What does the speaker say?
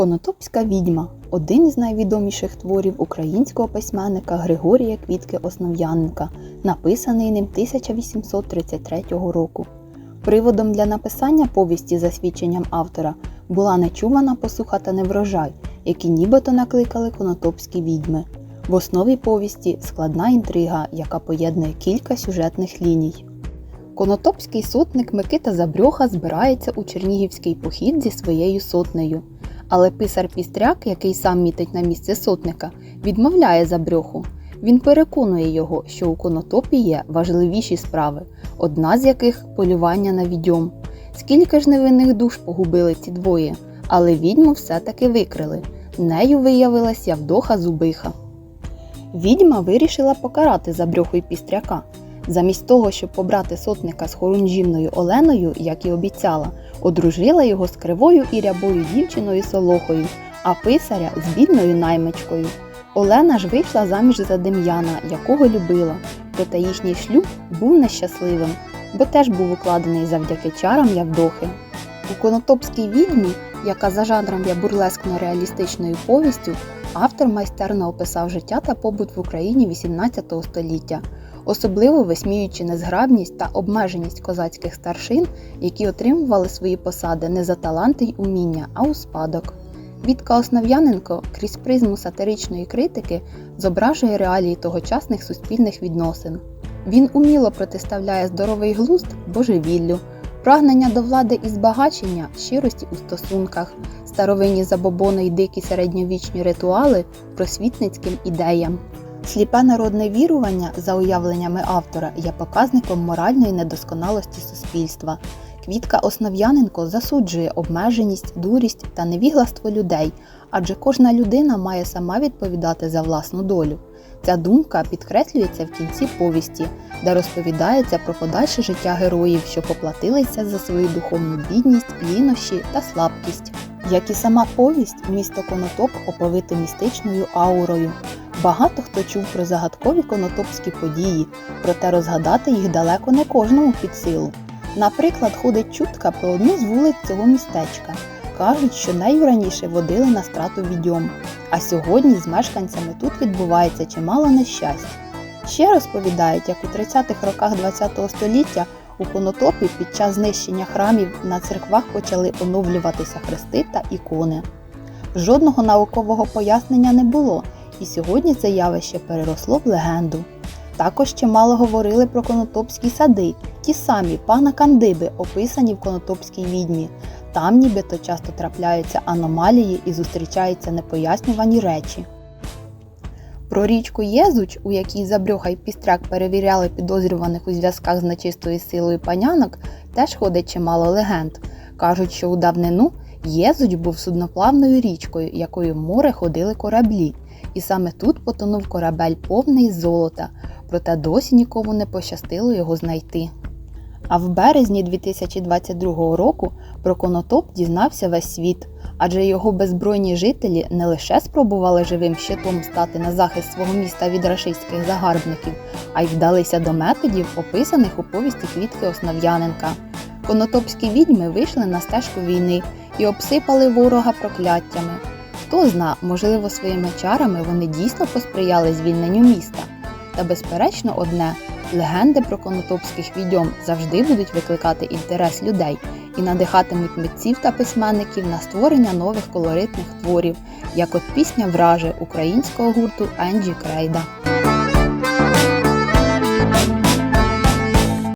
Конотопська відьма один із найвідоміших творів українського письменника Григорія Квітки Основ'яненка, написаний ним 1833 року. Приводом для написання повісті за свідченням автора була нечувана посуха та неврожай, які нібито накликали конотопські відьми. В основі повісті складна інтрига, яка поєднує кілька сюжетних ліній. Конотопський сотник Микита Забрьоха збирається у Чернігівський похід зі своєю сотнею. Але писар Пістряк, який сам мітить на місце сотника, відмовляє Забрьоху. Він переконує його, що у конотопі є важливіші справи, одна з яких полювання на відьом. Скільки ж невинних душ погубили ці двоє, але відьму все-таки викрили. Нею виявилась Явдоха Зубиха. Відьма вирішила покарати Забрьоху й Пістряка. Замість того, щоб побрати сотника з хорунжівною Оленою, як і обіцяла, одружила його з кривою і рябою дівчиною Солохою, а писаря з бідною наймичкою. Олена ж вийшла заміж за Дем'яна, якого любила, проте їхній шлюб був нещасливим, бо теж був укладений завдяки чарам Явдохи. У Конотопській відьмі, яка за жанром є бурлескно-реалістичною повістю, автор майстерно описав життя та побут в Україні XVIII століття, особливо висміюючи незграбність та обмеженість козацьких старшин, які отримували свої посади не за таланти й уміння, а у спадок. Вітка Основ'яненко крізь призму сатиричної критики зображує реалії тогочасних суспільних відносин. Він уміло протиставляє здоровий глузд божевіллю, прагнення до влади і збагачення, щирості у стосунках, старовинні забобони й дикі середньовічні ритуали просвітницьким ідеям. Сліпе народне вірування, за уявленнями автора, є показником моральної недосконалості суспільства. Квітка Основ'яненко засуджує обмеженість, дурість та невігластво людей, адже кожна людина має сама відповідати за власну долю. Ця думка підкреслюється в кінці повісті, де розповідається про подальше життя героїв, що поплатилися за свою духовну бідність, лінощі та слабкість. Як і сама повість, місто Конотоп оповите містичною аурою. Багато хто чув про загадкові конотопські події, проте розгадати їх далеко не кожному під силу. Наприклад, ходить чутка про одну з вулиць цього містечка. Кажуть, що нею раніше водили на страту відьом, а сьогодні з мешканцями тут відбувається чимало нещасть. Ще розповідають, як у 30-х роках ХХ століття у Конотопі під час знищення храмів на церквах почали оновлюватися хрести та ікони. Жодного наукового пояснення не було, і сьогодні це явище переросло в легенду. Також чимало говорили про конотопські сади, ті самі пана Кандиби, описані в конотопській відьмі. Там нібито часто трапляються аномалії і зустрічаються непояснювані речі. Про річку Єзуч, у якій Забрюха й Пістряк перевіряли підозрюваних у зв'язках з нечистою силою панянок, теж ходить чимало легенд. Кажуть, що у давнину Єзуч був судноплавною річкою, якою в море ходили кораблі. І саме тут потонув корабель повний золота, проте досі нікому не пощастило його знайти. А в березні 2022 року про конотоп дізнався весь світ, адже його беззбройні жителі не лише спробували живим щитом стати на захист свого міста від рашистських загарбників, а й вдалися до методів, описаних у повісті Квітки Основ'яненка. Конотопські відьми вийшли на стежку війни і обсипали ворога прокляттями. Хто зна, можливо, своїми чарами вони дійсно посприяли звільненню міста. Та безперечно, одне легенди про конотопських відьом завжди будуть викликати інтерес людей і надихатимуть митців та письменників на створення нових колоритних творів, як от пісня Враже українського гурту Енджі Крейда.